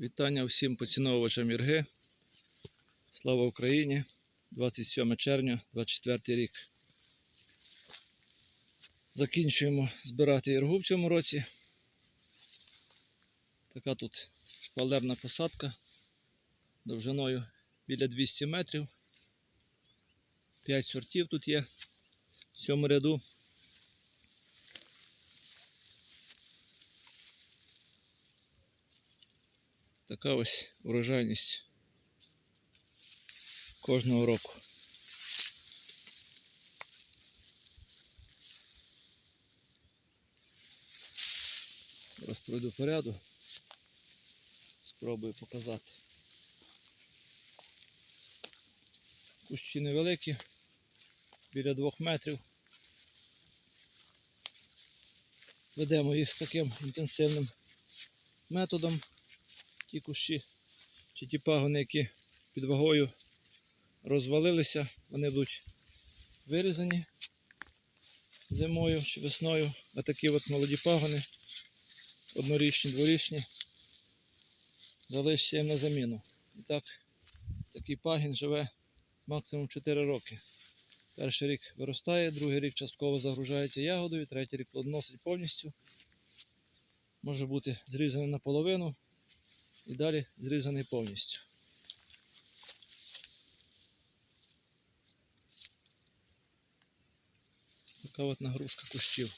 Вітання всім поціновувачам Ірги. Слава Україні! 27 червня, 24 рік. Закінчуємо збирати іргу в цьому році. Така тут шпалерна посадка довжиною біля 200 метрів. 5 сортів тут є в цьому ряду. Така ось урожайність кожного року. Зараз пройду по ряду. Спробую показати. Кущі невеликі, біля двох метрів. Ведемо їх таким інтенсивним методом ті кущі чи ті пагони, які під вагою розвалилися, вони будуть вирізані зимою чи весною. А такі от молоді пагони, однорічні, дворічні, залишиться їм на заміну. І так, такий пагін живе максимум 4 роки. Перший рік виростає, другий рік частково загружається ягодою, третій рік плодоносить повністю. Може бути зрізаний наполовину, і далі зрізаний повністю. Така от нагрузка кущів.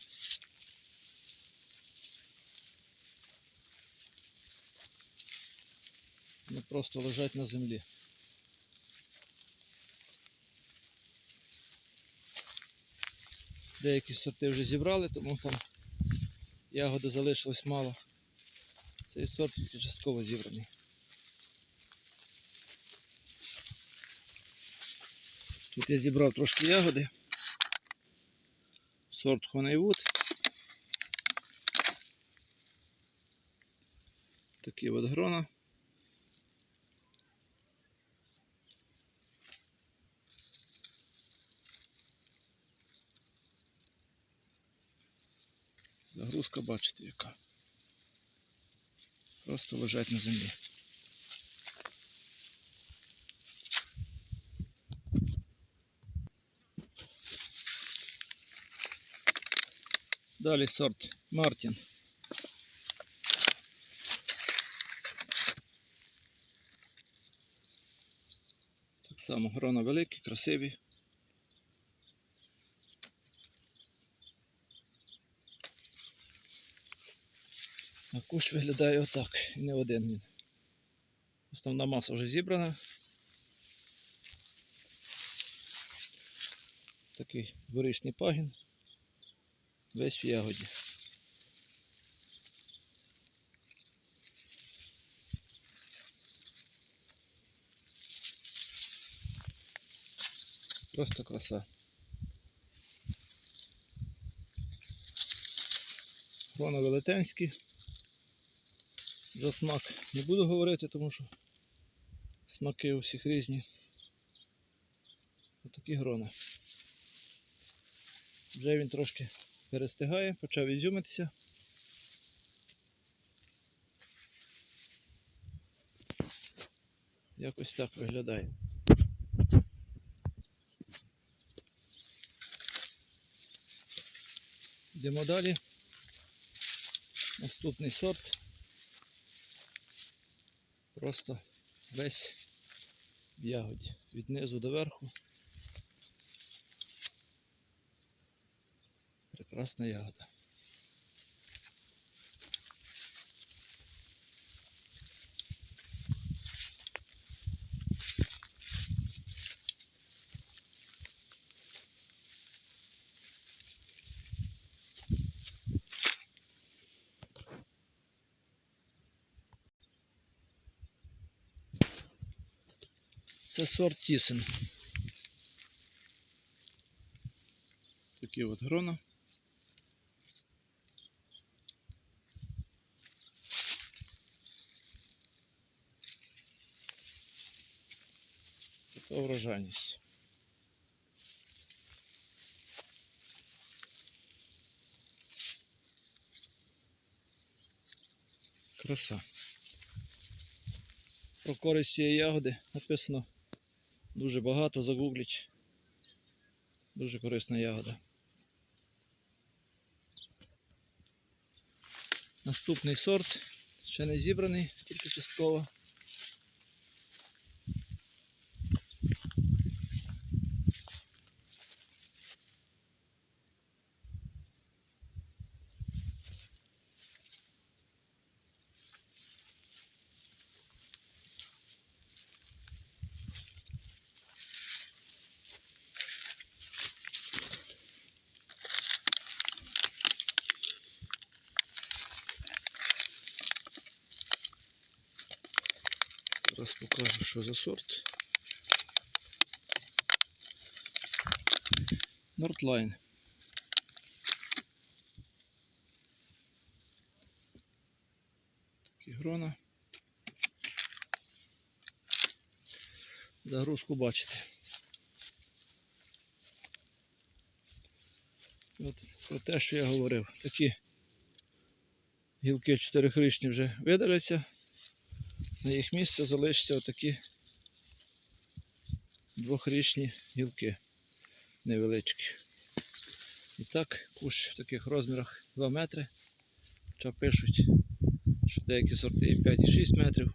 Вони просто лежать на землі. Деякі сорти вже зібрали, тому там ягоди залишилось мало. Цей сорт частково зібраний. Тут я зібрав трошки ягоди. Сорт Хонейвуд. Такі от грона. Загрузка бачите яка. Просто лежать на землі. Далі сорт Мартін. Так само грона великі, красиві. А виглядає отак, і не один він. Основна маса вже зібрана. Такий дворічний пагін. Весь в ягоді. Просто краса. Грона велетенські. За смак не буду говорити, тому що смаки у всіх різні. Отакі грона. Вже він трошки перестигає, почав ізюмитися. Якось так виглядає. Йдемо далі. Наступний сорт. Просто весь в ягоді. Від низу до верху. Прекрасна ягода. Це сорт Тісен. Такі от грона. Така врожайність. Краса. про користь цієї ягоди написано дуже багато, загугліть. Дуже корисна ягода. Наступний сорт ще не зібраний, тільки частково. Зараз покажу, що за сорт. Нордлайн. Такі грона. Загрузку бачите. От про те, що я говорив. Такі гілки чотирихрічні вже видаляться. На їх місце залишаться отакі двохрічні гілки невеличкі. І так, кущ в таких розмірах 2 метри. Хоча пишуть, що деякі сорти і 5 і 6 метрів.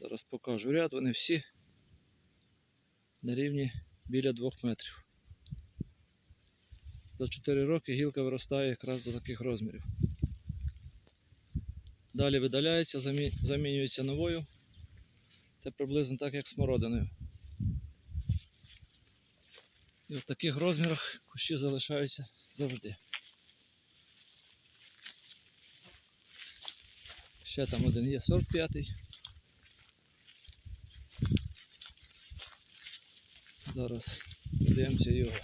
Зараз покажу ряд, вони всі на рівні біля 2 метрів. За 4 роки гілка виростає якраз до таких розмірів. Далі видаляється, замі- замінюється новою. Це приблизно так, як смородиною. І в таких розмірах кущі залишаються завжди. Ще там один є 45-й. Зараз подивимося його.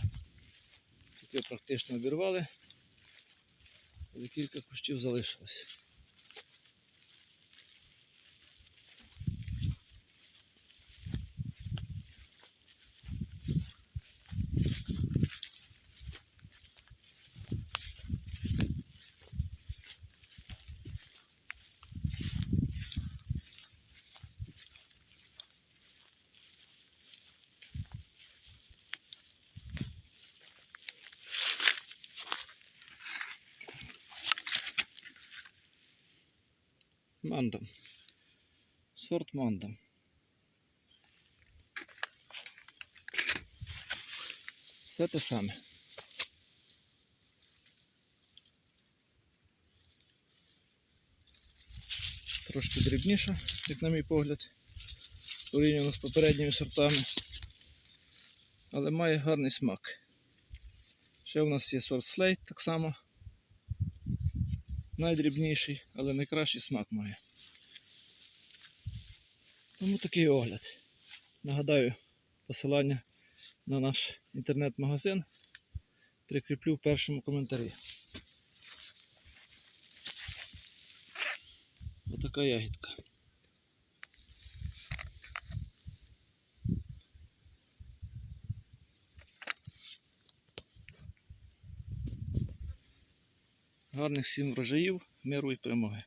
Тільки практично обірвали, але кілька кущів залишилось. Мандам. Сорт мандам. Все те саме. Трошки дрібніша, як на мій погляд, порівняно з попередніми сортами. Але має гарний смак. Ще в нас є сорт слейт так само найдрібніший, але найкращий смак має. Тому такий огляд. Нагадаю, посилання на наш інтернет-магазин прикріплю в першому коментарі. Отака ягідка. Гарних всім врожаїв, миру і перемоги.